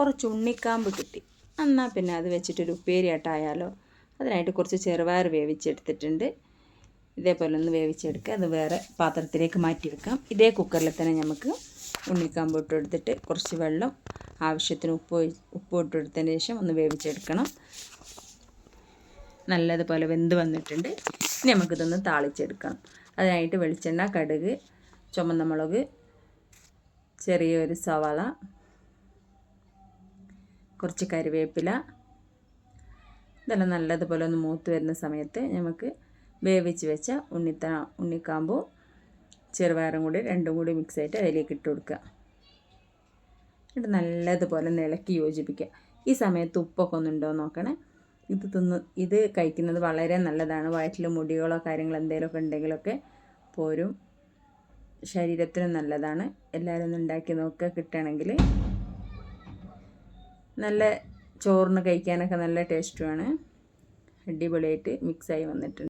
കുറച്ച് ഉണ്ണിക്കാമ്പ് കിട്ടി. എന്നാൽ പിന്നെ അത് വെച്ചിട്ടൊരു ഉപ്പേരിയായിട്ടായാലോ. അതിനായിട്ട് കുറച്ച് ചെറുപയർ വേവിച്ചെടുത്തിട്ടുണ്ട്. ഇതേപോലെ ഒന്ന് വേവിച്ചെടുക്കുക. അത് വേറെ പാത്രത്തിലേക്ക് മാറ്റി വെക്കാം ഇതേ കുക്കറിൽ തന്നെ നമുക്ക് ഉണ്ണിക്കാമ്പ് ഇട്ടെടുത്തിട്ട് കുറച്ച് വെള്ളം ആവശ്യത്തിന് ഉപ്പ് ഉപ്പ് ഇട്ടെടുത്തതിന് ശേഷം ഒന്ന് വേവിച്ചെടുക്കണം. നല്ലതുപോലെ വെന്ത് വന്നിട്ടുണ്ട്. ഇനി നമുക്കിതൊന്ന് താളിച്ചെടുക്കണം അതിനായിട്ട് വെളിച്ചെണ്ണ കടുക് ചുമന്ന മുളക് ചെറിയൊരു സവാള കുറച്ച് കറിവേപ്പില. ഇതെല്ലാം നല്ലതുപോലെ ഒന്ന് മൂത്ത് വരുന്ന സമയത്ത് നമുക്ക് വേവിച്ച് വെച്ച ഉണ്ണിത്ത ഉണ്ണിക്കാമ്പും ചെറുപയറും കൂടി രണ്ടും കൂടി മിക്സ് ആയിട്ട് അതിലേക്ക് ഇട്ട് കൊടുക്കുക. എന്നിട്ട് നല്ലതുപോലെ നിളക്കി യോജിപ്പിക്കുക. ഈ സമയത്ത് ഉപ്പൊക്കെ ഒന്നുണ്ടോ നോക്കണേ. ഇത് തിന്ന് ഇത് കഴിക്കുന്നത് വളരെ നല്ലതാണ്. വയറ്റിൽ മുടികളോ കാര്യങ്ങളോ എന്തെങ്കിലുമൊക്കെ ഉണ്ടെങ്കിലൊക്കെ പോരും. ശരീരത്തിനും നല്ലതാണ്. എല്ലാവരും ഒന്ന് ഉണ്ടാക്കി നോക്കുക. കിട്ടുകയാണെങ്കിൽ നല്ല ചോറിന് കഴിക്കാനൊക്കെ നല്ല ടേസ്റ്റുമാണ്. അടിപൊളിയായിട്ട് മിക്സായി വന്നിട്ടുണ്ട്.